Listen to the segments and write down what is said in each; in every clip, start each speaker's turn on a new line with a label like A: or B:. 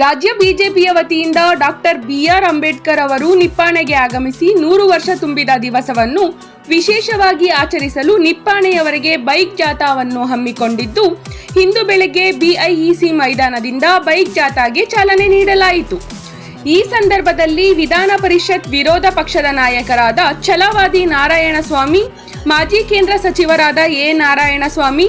A: ರಾಜ್ಯ ಬಿಜೆಪಿಯ ವತಿಯಿಂದ ಡಾಕ್ಟರ್ ಬಿ ಆರ್ ಅಂಬೇಡ್ಕರ್ ಅವರು ನಿಪ್ಪಾಣೆಗೆ ಆಗಮಿಸಿ ನೂರು ವರ್ಷ ತುಂಬಿದ ದಿವಸವನ್ನು ವಿಶೇಷವಾಗಿ ಆಚರಿಸಲು ನಿಪ್ಪಾಣೆಯವರೆಗೆ ಬೈಕ್ ಜಾಥಾವನ್ನು ಹಮ್ಮಿಕೊಂಡಿದ್ದು, ಇಂದು ಬೆಳಗ್ಗೆ ಬಿಐಇಸಿ ಮೈದಾನದಿಂದ ಬೈಕ್ ಜಾಥಾಗೆ ಚಾಲನೆ ನೀಡಲಾಯಿತು. ಈ ಸಂದರ್ಭದಲ್ಲಿ ವಿಧಾನ ಪರಿಷತ್ ವಿರೋಧ ಪಕ್ಷದ ನಾಯಕರಾದ ಛಲವಾದಿ ನಾರಾಯಣಸ್ವಾಮಿ, ಮಾಜಿ ಕೇಂದ್ರ ಸಚಿವರಾದ ಎ ನಾರಾಯಣಸ್ವಾಮಿ,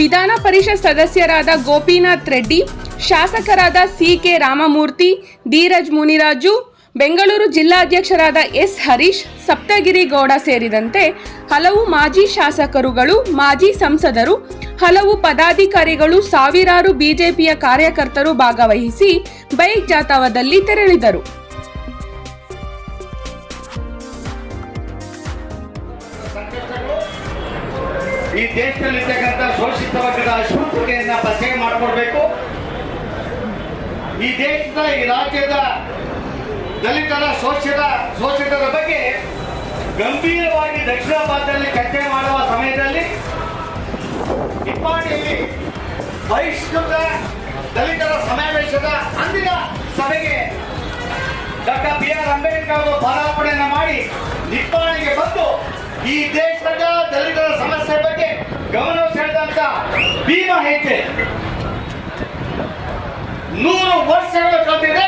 A: ವಿಧಾನ ಪರಿಷತ್ ಸದಸ್ಯರಾದ ಗೋಪಿನಾಥ್ ರೆಡ್ಡಿ ಶಾಸಕರಾದ ಸಿ ಕೆ ರಾಮಮೂರ್ತಿ, ಧೀರಜ್ ಮುನಿರಾಜು, ಬೆಂಗಳೂರು ಜಿಲ್ಲಾಧ್ಯಕ್ಷರಾದ ಎಸ್. ಹರೀಶ್, ಸಪ್ತಗಿರಿ ಗೌಡ ಸೇರಿದಂತೆ ಹಲವು ಮಾಜಿ ಶಾಸಕರುಗಳು, ಮಾಜಿ ಸಂಸದರು, ಹಲವು ಪದಾಧಿಕಾರಿಗಳು, ಸಾವಿರಾರು ಬಿಜೆಪಿಯ ಕಾರ್ಯಕರ್ತರು ಭಾಗವಹಿಸಿ ಬೈಕ್ ಜಾಥಾವದಲ್ಲಿ ತೆರಳಿದರು.
B: ಈ ದೇಶದಲ್ಲಿರ್ತಕ್ಕಂಥ ಶೋಷಿತ ವರ್ಗದ ಅಸ್ಪೃಶ್ಯತೆಯನ್ನ ಪತ್ತೆ ಮಾಡಿಕೊಡ್ಬೇಕು. ಈ ದೇಶದ, ಈ ರಾಜ್ಯದ ದಲಿತರ ಶೋಷಿತ, ಶೋಷಿತರ ಬಗ್ಗೆ ಗಂಭೀರವಾಗಿ ದಕ್ಷಿಣ ಭಾರತದಲ್ಲಿ ಚರ್ಚೆ ಮಾಡುವ ಸಮಯದಲ್ಲಿ ನಿಪ್ಪಾಣಿಯಲ್ಲಿ ಬಹಿಷ್ಕೃತ ದಲಿತರ ಸಮಾವೇಶದ ಅಂದಿನ ಸಭೆಗೆ ಡಾಕ್ಟರ್ ಬಿ ಆರ್ ಅಂಬೇಡ್ಕರ್ ಅವರು ಪಾದಾರ್ಪಣೆಯನ್ನು ಮಾಡಿ ನಿಪ್ಪಾಣಿಗೆ ಬಂದು ಈ ದೇಶದ ದಲಿತರ ಸಮಸ್ಯೆ ಬಗ್ಗೆ ಗಮನ ಸೆಳೆದಂತ ಭೀಮ ಹೆಜ್ಜೆ ನೂರು ವರ್ಷಗಳು ಕಳೆದಿದೆ.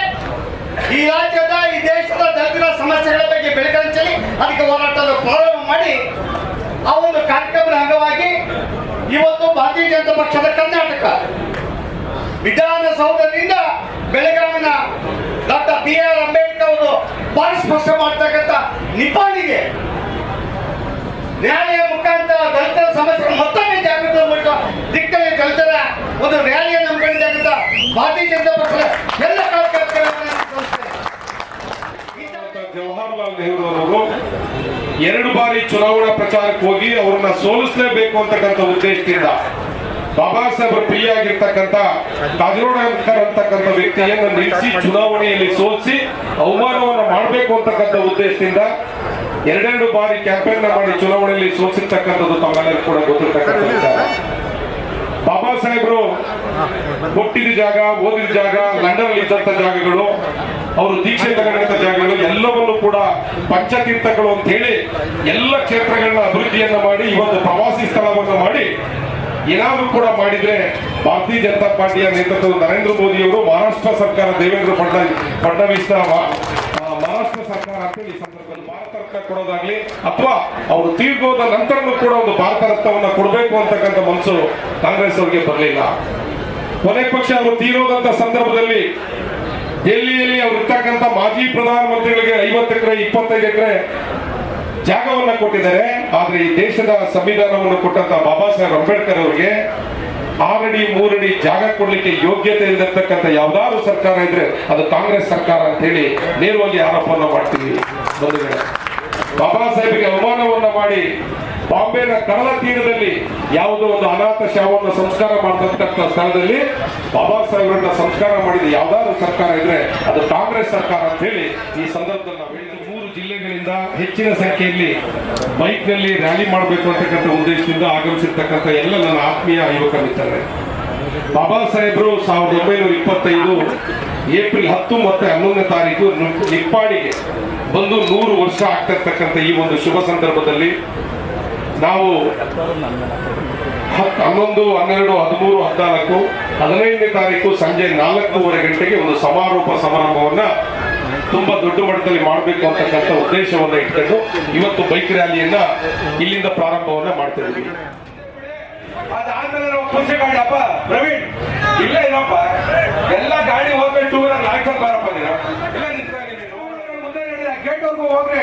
B: ಈ ರಾಜ್ಯದ, ಈ ದೇಶದ ದಲಿತರ ಸಮಸ್ಯೆಗಳ ಬಗ್ಗೆ ಬೆಳಕಂಚಲಿ ಅದಕ್ಕೆ ಹೋರಾಟದ ಪ್ರಾರಂಭ ಮಾಡಿ ಆ ಒಂದು ಕಾರ್ಯಕ್ರಮದ ಅಂಗವಾಗಿ ಇವತ್ತು ಭಾರತೀಯ ಜನತಾ ಪಕ್ಷದ ಕರ್ನಾಟಕ ವಿಧಾನಸೌಧದಿಂದ ಬೆಳಗಾವಿನ ಡಾಕ್ಟರ್ ಬಿ ಆರ್ ಅಂಬೇಡ್ಕರ್ ಅವರು ಭಾರಿ ಸ್ಪಷ್ಟ ಮಾಡ್ತಕ್ಕಂಥ ನಿಪಾಣಿಗೆ ನ್ಯಾಯ ಮುಖಾಂತರ ದಲಿತರ ಸಮಸ್ಯೆ ಮತ್ತೊಮ್ಮೆ ಜಾಗೃತ ಮೂಲಕ ದಿಕ್ಕಲ್ಲಿ ಒಂದು ಹಮ್ಮಿಕೊಂಡಿರ್ತಕ್ಕಂಥ ಭಾರತೀಯ ಜನತಾ ಪಕ್ಷದ ಎಲ್ಲ
C: ಜವಾಹರ್ಲಾಲ್ ನೆಹರು ಅವರು ಎರಡು ಬಾರಿ ಚುನಾವಣಾ ಪ್ರಚಾರಕ್ಕೆ ಹೋಗಿ ಅವರನ್ನ ಸೋಲಿಸಲೇಬೇಕು ಅಂತಕ್ಕಂಥ ಉದ್ದೇಶದಿಂದ ಬಾಬಾ ಸಾಹೇಬ್ ಪ್ರಿಯ ಆಗಿರ್ತಕ್ಕಂಥ ತಾಜರೋಡಂಕರ್ ಅಂತಕ್ಕಂಥ ವ್ಯಕ್ತಿಯನ್ನು ನಿಲ್ಲಿಸಿ ಚುನಾವಣೆಯಲ್ಲಿ ಸೋಲಿಸಿ ಅವಮಾನವನ್ನು ಮಾಡಬೇಕು ಅಂತಕ್ಕಂಥ ಉದ್ದೇಶದಿಂದ ಎರಡೆರಡು ಬಾರಿ ಕ್ಯಾಂಪೇನ್ ಮಾಡಿ ಚುನಾವಣೆಯಲ್ಲಿ ಸೋಲಿಸಿರ್ತಕ್ಕಂಥದ್ದು ತಮ್ಮೆಲ್ಲರಿಗೂ ಕೂಡ ಗೊತ್ತಿರ್ತಕ್ಕಂಥ ಬಾಬಾ ಸಾಹೇಬರು ಹುಟ್ಟಿದ ಜಾಗ, ಓದಿದ ಜಾಗ ಲಂಡನ್ ಇದ್ದಂತ ಜಾಗಗಳು, ಅವರು ದೀಕ್ಷೆ ತಗೊಂಡಂತ ಜಾಗಗಳು ಎಲ್ಲವನ್ನೂ ಕೂಡ ಪಂಚತೀರ್ಥಗಳು ಅಂತ ಹೇಳಿ ಎಲ್ಲ ಕ್ಷೇತ್ರಗಳನ್ನ ಅಭಿವೃದ್ಧಿಯನ್ನ ಮಾಡಿ ಇವತ್ತು ಪ್ರವಾಸಿ ಸ್ಥಳವನ್ನು ಮಾಡಿ, ಏನಾದ್ರೂ ಕೂಡ ಮಾಡಿದ್ರೆ ಭಾರತೀಯ ಜನತಾ ಪಾರ್ಟಿಯ ನೇತೃತ್ವದ ನರೇಂದ್ರ ಮೋದಿ ಅವರು ಮಹಾರಾಷ್ಟ್ರ ಸರ್ಕಾರ ದೇವೇಂದ್ರ ಫಡ್ನವೀಸ್ ಮಹಾರಾಷ್ಟ್ರ ಸರ್ಕಾರ ಅಂತೇಳಿ ಈ ಸಂದರ್ಭದಲ್ಲಿ ರತ್ನ ಕೊಡೋದಾಗ್ಲಿ ಅಥವಾ ಅವರು ತೀರ್ಗೋದ ನಂತರನೂ ಕೂಡ ಒಂದು ಭಾರತ ರತ್ನವನ್ನ ಕೊಡಬೇಕು ಅಂತಕ್ಕಂಥ ಮನಸ್ಸು ಕಾಂಗ್ರೆಸ್ ಅವರಿಗೆ ಬರಲಿಲ್ಲ. ಕೊನೆ ಪಕ್ಷ ಅವರು ತೀರೋದಂತ ಸಂದರ್ಭದಲ್ಲಿ ಡೆಲ್ಲಿಯಲ್ಲಿ ಅವರು ಇರ್ತಕ್ಕಂಥ ಮಾಜಿ ಪ್ರಧಾನಮಂತ್ರಿಗಳಿಗೆ ಐವತ್ತು ಎಕರೆ, ಇಪ್ಪತ್ತೈದು ಎಕರೆ ಜಾಗವನ್ನ ಕೊಟ್ಟಿದ್ದಾರೆ. ಆದ್ರೆ ಈ ದೇಶದ ಸಂವಿಧಾನವನ್ನು ಕೊಟ್ಟಂತ ಬಾಬಾ ಸಾಹೇಬ್ ಅಂಬೇಡ್ಕರ್ ಅವರಿಗೆ ಆರಡಿ, ಮೂರಡಿ ಜಾಗ ಕೊಡ್ಲಿಕ್ಕೆ ಯೋಗ್ಯತೆ ಇಲ್ಲತಕ್ಕಂಥ ಯಾವ್ದಾದ್ರು ಸರ್ಕಾರ ಇದ್ರೆ ಅದು ಕಾಂಗ್ರೆಸ್ ಸರ್ಕಾರ ಅಂತ ಹೇಳಿ ನೇರವಾಗಿ ಆರೋಪವನ್ನು ಮಾಡ್ತೀವಿ. ಬಾಬಾ ಸಾಹೇಬ್ಗೆ ಅವಮಾನವನ್ನ ಮಾಡಿ ಬಾಂಬೆನ ಕಡಲ ತೀರದಲ್ಲಿ ಯಾವುದೋ ಒಂದು ಅನಾಥ ಶವವನ್ನು ಸಂಸ್ಕಾರ ಮಾಡತಕ್ಕಂಥ ಸ್ಥಳದಲ್ಲಿ ಬಾಬಾ ಸಾಹೇಬ್ರನ್ನ ಸಂಸ್ಕಾರ ಮಾಡಿದ ಯಾವ್ದಾದ್ರು ಸರ್ಕಾರ ಇದ್ರೆ ಅದು ಕಾಂಗ್ರೆಸ್ ಸರ್ಕಾರ ಅಂತ ಹೇಳಿ ಈ ಸಂದರ್ಭದಲ್ಲಿ ನಾವು. ಮೂರು ಜಿಲ್ಲೆಗಳಿಂದ ಹೆಚ್ಚಿನ ಸಂಖ್ಯೆಯಲ್ಲಿ ಬೈಕ್ನಲ್ಲಿ ರ್ಯಾಲಿ ಮಾಡಬೇಕು ಅಂತಕ್ಕಂಥ ಉದ್ದೇಶದಿಂದ ಆಗಮಿಸಿರ್ತಕ್ಕಂಥ ಎಲ್ಲ ನನ್ನ ಆತ್ಮೀಯ ಯುವಕ ಮಿತ್ರರೇ ಬಾಬಾ ಸಾಹೇಬರು ಸಾವಿರದ ಒಂಬೈನೂರ ಇಪ್ಪತ್ತೈದು ಏಪ್ರಿಲ್ ಹತ್ತು ಮತ್ತೆ ಹನ್ನೊಂದನೇ ತಾರೀಕು ನಿಪ್ಪಾಣಿಗೆ ಬಂದು ನೂರು ವರ್ಷ ಆಗ್ತಿರ್ತಕ್ಕಂಥ ಈ ಒಂದು ಶುಭ ಸಂದರ್ಭದಲ್ಲಿ ನಾವು ಹತ್ತು ಹನ್ನೊಂದು, ಹನ್ನೆರಡು, ಹದಿಮೂರು, ಹದಿನಾಲ್ಕು, ಹದಿನೈದನೇ ತಾರೀಕು ಸಂಜೆ ನಾಲ್ಕೂವರೆ ಗಂಟೆಗೆ ಒಂದು ಸಮಾರೋಪ ಸಮಾರಂಭವನ್ನ ತುಂಬಾ ದೊಡ್ಡ ಮಟ್ಟದಲ್ಲಿ ಮಾಡಬೇಕು ಅಂತಕ್ಕಂಥ ಉದ್ದೇಶವನ್ನ ಇಟ್ಕೊಂಡು ಇವತ್ತು ಬೈಕ್ ರ್ಯಾಲಿಯನ್ನ ಇಲ್ಲಿಂದ ಪ್ರಾರಂಭವನ್ನ ಮಾಡ್ತಾ ಇದ್ದೀವಿ.
D: ಅದಾದ್ಮೇಲೆ ನಾವು ಪೂಜೆ ಮಾಡಪ್ಪ ಪ್ರವೀಣ್. ಇಲ್ಲ ಏನಪ್ಪ? ಎಲ್ಲ ಗಾಡಿ ಹೋಗ್ಬೇಕು ಟೂ ವೀಲರ್ ನಾಲ್ಕು ಇಲ್ಲ ನಿಂತ್ಕೊಳ್ಳಿ ನೀನು. ಮುಂದೆ ಗೇಟ್ವರೆಗೂ ಹೋಗ್ರಿ.